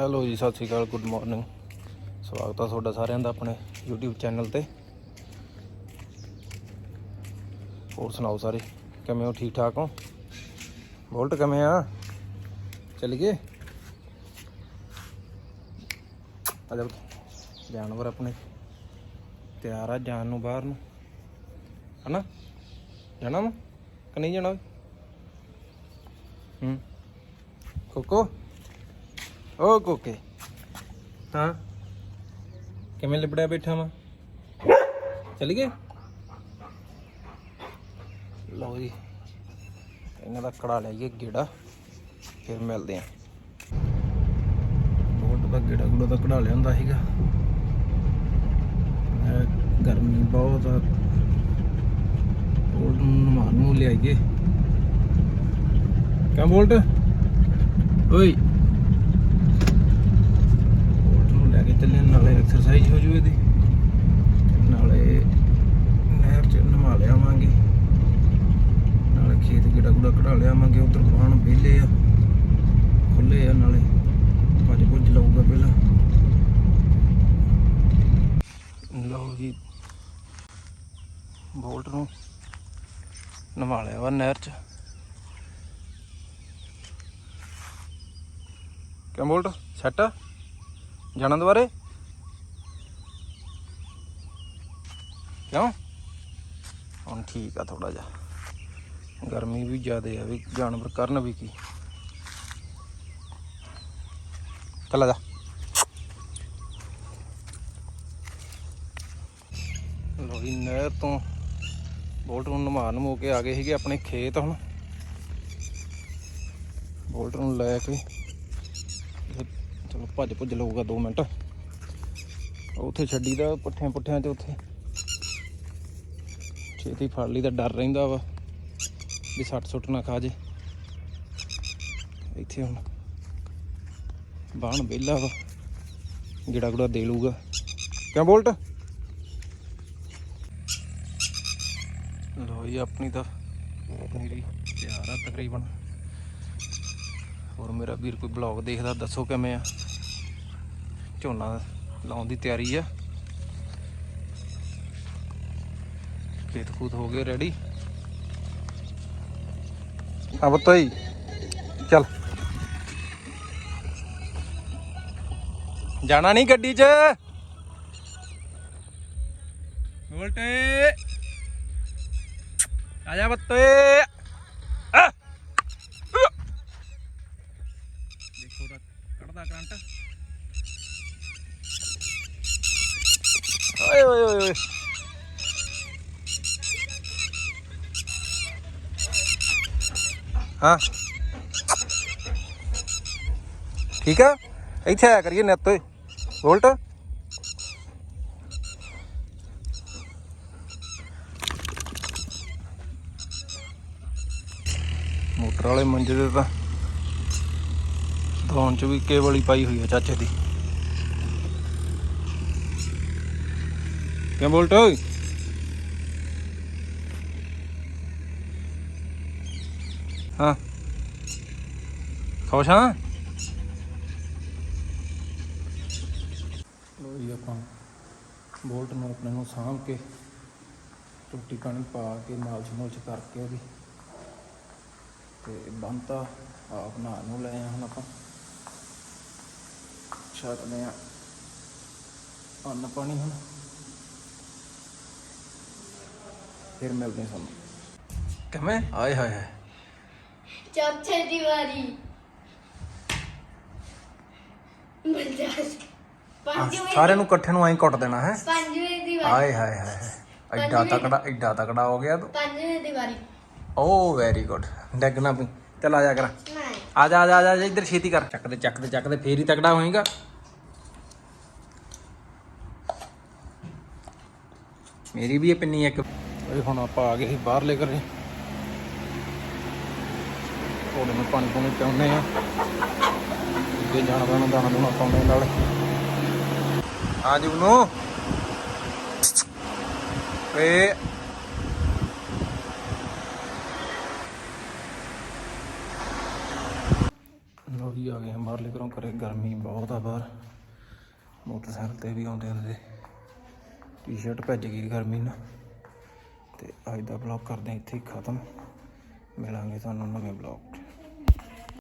Hello ਜੀ, ਸਤਿ ਸ਼੍ਰੀ ਅਕਾਲ, good morning. ਸਵਾਗਤ ਆ ਤੁਹਾਡਾ ਸਾਰਿਆਂ ਦਾ ਆਪਣੇ YouTube ਚੈਨਲ ਤੇ। ਹੋਰ ਸੁਣਾਓ ਸਾਰੇ, ਕਿਵੇਂ ਹੋ? ਠੀਕ ਠਾਕ ਹੋ? ਬੋਲਟ ਕਿਵੇਂ ਆ? ਚੱਲ ਗਏ? ਜਾਨਵਰ ਆਪਣੇ ਤਿਆਰ ਆ ਜਾਣ ਨੂੰ ਬਾਹਰ ਨੂੰ। ਹਨਾ? ਜਾਣਾ ਵਾ? ਕਿ ਨਹੀਂ ਜਾਣਾ? ਓਏ? ਹੂੰ। ਕੋਕੋ ਓ ਕੋਕੇ ਹਾਂ। ਕਿਵੇਂ ਲਿਬੜਿਆ ਬੈਠਾ ਵਾ? ਚੱਲ ਗਏ? ਲਓ ਜੀ ਇਹਨਾਂ ਦਾ ਕੜਾ ਲਈਏ ਗੇੜਾ ਫਿਰ ਮਿਲਦੇ ਆਂ। ਬੋਟ ਦਾ ਗੇੜਾ ਗੁੜਾ ਦਾ ਕਢਾ ਲਿਆ ਹੁੰਦਾ ਸੀਗਾ। ਗਰਮੀ ਬਹੁਤ ਆ। ਬੋਲਟ ਨੂੰ ਨਮਾਨ ਨੂੰ ਲਿਆਈਏ। ਕਿਆ ਬੋਲਟ? ਓਏ ਬੋਲਟ ਨੂੰ ਲੈ ਕੇ ਚੱਲੇ ਨਾਲੇ ਐਕਸਰਸਾਈਜ਼ ਹੋ ਜੂ ਇਹਦੀ। ਨਾਲੇ ਨਹਿਰ ਚ ਨਹਾ ਲਿਆਵਾਂਗੇ। ਨਾਲੇ ਖੇਤ ਗੇੜਾ ਗੁੜਾ ਕਢਾ ਲਿਆਵਾਂਗੇ, ਉਧਰ ਬਾਣ ਵਿਹਲੇ ਆ। ਖੁੱਲੇ ਆ ਨਾਲੇ, ਭੱਜ ਭੁੱਜ ਲਊਗਾ ਪਹਿਲਾਂ ਲਓ ਜੀ, ਬੋਲਟ ਨੂੰ ਨਵਾ ਲਿਆ ਵਾ ਨਹਿਰ ਚ। ਕਿਆ ਬੋਲਟ? ਸੈੱਟ ਜਾਣਾ ਦੁਬਾਰੇ? ਕਿਉਂ? ਹੁਣ ਠੀਕ ਆ ਥੋੜਾ ਜਿਹਾ। ਗਰਮੀ ਵੀ ਜ਼ਿਆਦੇ ਆ ਵੀ, ਜਾਨਵਰ ਕਰਨ ਵੀ ਕੀ। ਚੱਲ ਜਾ। ਲੋ ਨਹਿਰ ਤੋਂ ਬੋਲਟ ਨੂੰ ਨਮਾ ਨਮੋ ਕੇ ਆ ਗਏ ਸੀਗੇ ਆਪਣੇ ਖੇਤ ਹੁਣ। ਬੋਲਟ ਨੂੰ ਲੈ ਕੇ ਚਲੋ ਭੱਜ ਭੁੱਜ ਲਊਗਾ 2 ਮਿੰਟ। ਉੱਥੇ ਛੱਡੀ ਦਾ ਪੁੱਠਿਆਂ ਪੁੱਠਿਆਂ ਤੇ ਉੱਥੇ। ਛੇਤੀ ਫੜ ਲਈ ਤਾਂ ਡਰ ਰਹਿੰਦਾ ਵਾ ਵੀ ਸੱਟ ਸੁੱਟ ਨਾ ਖਾ ਜੇ। ਇੱਥੇ ਹੁਣ ਬਾਣ ਵਿਹਲਾ ਵਾ। ਗਿੜਾ ਗੁੜਾ ਦੇ ਲੂਗਾ ਕਿਉਂ ਬੋਲਟ? ਲੋ ਜੀ, ਆਪਣੀ ਤਾਂ ਮੇਰੀ ਤਿਆਰ ਆ ਤਕਰੀਬਨ। ਹੋਰ ਮੇਰਾ ਵੀਰ ਕੋਈ ਬਲੌਗ ਦੇਖਦਾ, ਦੱਸੋ ਕਿਵੇਂ ਆ? ਝੋਨਾ ਲਾਉਣ ਦੀ ਤਿਆਰੀ ਆ। ਖੇਤ ਖੂਤ ਹੋ ਗਏ ਰੈਡੀ ਆ ਬਤਾਈ ਚੱਲ। ਜਾਣਾ ਨਹੀਂ ਗੱਡੀ 'ਚ? ਉਲਟੇ ਆ ਜਾ ਬੱਤੇ ਦੇਖੋ ਦਾ ਕੱਢਦਾ ਕਰੰਟ। ਓਏ ਓਏ ਓਏ। ਹਾਂ। ਠੀਕ ਆ? ਇੱਥੇ ਆਇਆ ਕਰੀਏ ਨੈਟ ਓਏ। ਵੋਲਟ। ਮੋਟਰ ਵਾਲੇ ਮੰਜੇ ਦੇ ਤਾਂ ਧੌਣ ਚ ਵੀ ਕੇਬਲ ਹੀ ਪਾਈ ਹੋਈ ਆ ਚਾਚੇ ਦੀ। ਕਿਆ ਬੋਲਟ ਓਏ? ਹਾਂ। ਖੁਸ਼ ਹਾਂ? ਲੋ ਜੀ ਆਪਾਂ ਬੋਲਟ ਨੂੰ ਆਪਣੇ ਨੂੰ ਸਾਂਭ ਕੇ ਰੋਟੀ ਪਾਣੀ ਪਾ ਕੇ ਮਾਲਸ਼ ਮੁਲਚ ਕਰਕੇ ਉਹਦੀ। ਤੇ ਬੰਤਾ ਆਪ ਨਹਾ ਨੂੰ ਲੈ ਆਏ ਹੁਣ ਆਪਾਂ। ਛਕਦੇ ਆ ਅੰਨ ਪਾਣੀ ਹੁਣ। ਫਿਰ ਮਿਲਦੇ ਸਾਨੂੰ। ਕਿਵੇਂ? ਆਏ ਹਾਏ ਹਾਏ। ਚੌਥੇ ਪੰਜਵੇਂ ਸਾਰਿਆਂ ਨੂੰ ਇਕੱਠੇ ਨੂੰ ਐਂ ਕੁੱਟ ਦੇਣਾ ਹੈ? ਪੰਜਵੇਂ ਦੀਵਾਰੀ ਆਏ ਹਾਏ ਹਾਏ ਐਡਾ ਤਕੜਾ ਐਡਾ ਤਕੜਾ ਹੋ ਗਿਆ ਤੂੰ। ਪੰਜਵੇਂ ਦੀਵਾਰੀ ਓ ਵੈਰੀ ਗੁੱਡ ਡੈਗਣਾ ਚੱਲ ਆ ਜਾ ਕਰ। ਨਹੀਂ ਆ ਜਾ ਆ ਜਾ ਆ ਜਾ ਇੱਧਰ ਛੇਤੀ ਕਰ। ਚੱਕਦੇ ਚੱਕਦੇ ਚੱਕਦੇ ਫੇਰ ਹੀ ਤਕੜਾ ਹੋਏਗਾ। ਮੇਰੀ ਵੀ ਇਹ ਪਿੰਨੀ ਇੱਕ। ਹੁਣ ਆਪਾਂ ਆ ਗਏ ਸੀ ਬਾਹਰਲੇ ਘਰੇ। ਘੋੜੇ ਨੂੰ ਪਾਣੀ ਪਾਣੀ ਪਿਆਉਂਦੇ ਆ ਅੱਗੇ ਜਾਣਾ ਪੈਣਾ ਦਾਣਾ ਦੂਣਾ ਪਾਉਂਦੇ ਨਾਲ। ਆ ਜੂ ਨੂੰ ਏ ਲਓ ਜੀ, ਆ ਗਏ ਬਾਹਰਲੇ ਘਰੋਂ ਕਰੇ ਗਰਮੀ ਬਹੁਤ ਆ ਬਾਹਰ। ਮੋਟਰਸਾਈਕਲ ਤੇ ਵੀ ਆਉਂਦੇ ਹੁੰਦੇ ਟੀ-ਸ਼ਰਟ ਭੱਜ ਗਈ ਗਰਮੀ ਨਾਲ। ਤੇ ਅੱਜ ਦਾ ਬਲੌਗ ਕਰਦੇ ਇੱਥੇ ਹੀ ਖਤਮ। ਮਿਲਾਂਗੇ ਤੁਹਾਨੂੰ ਨਵੇਂ ਬਲੌਗ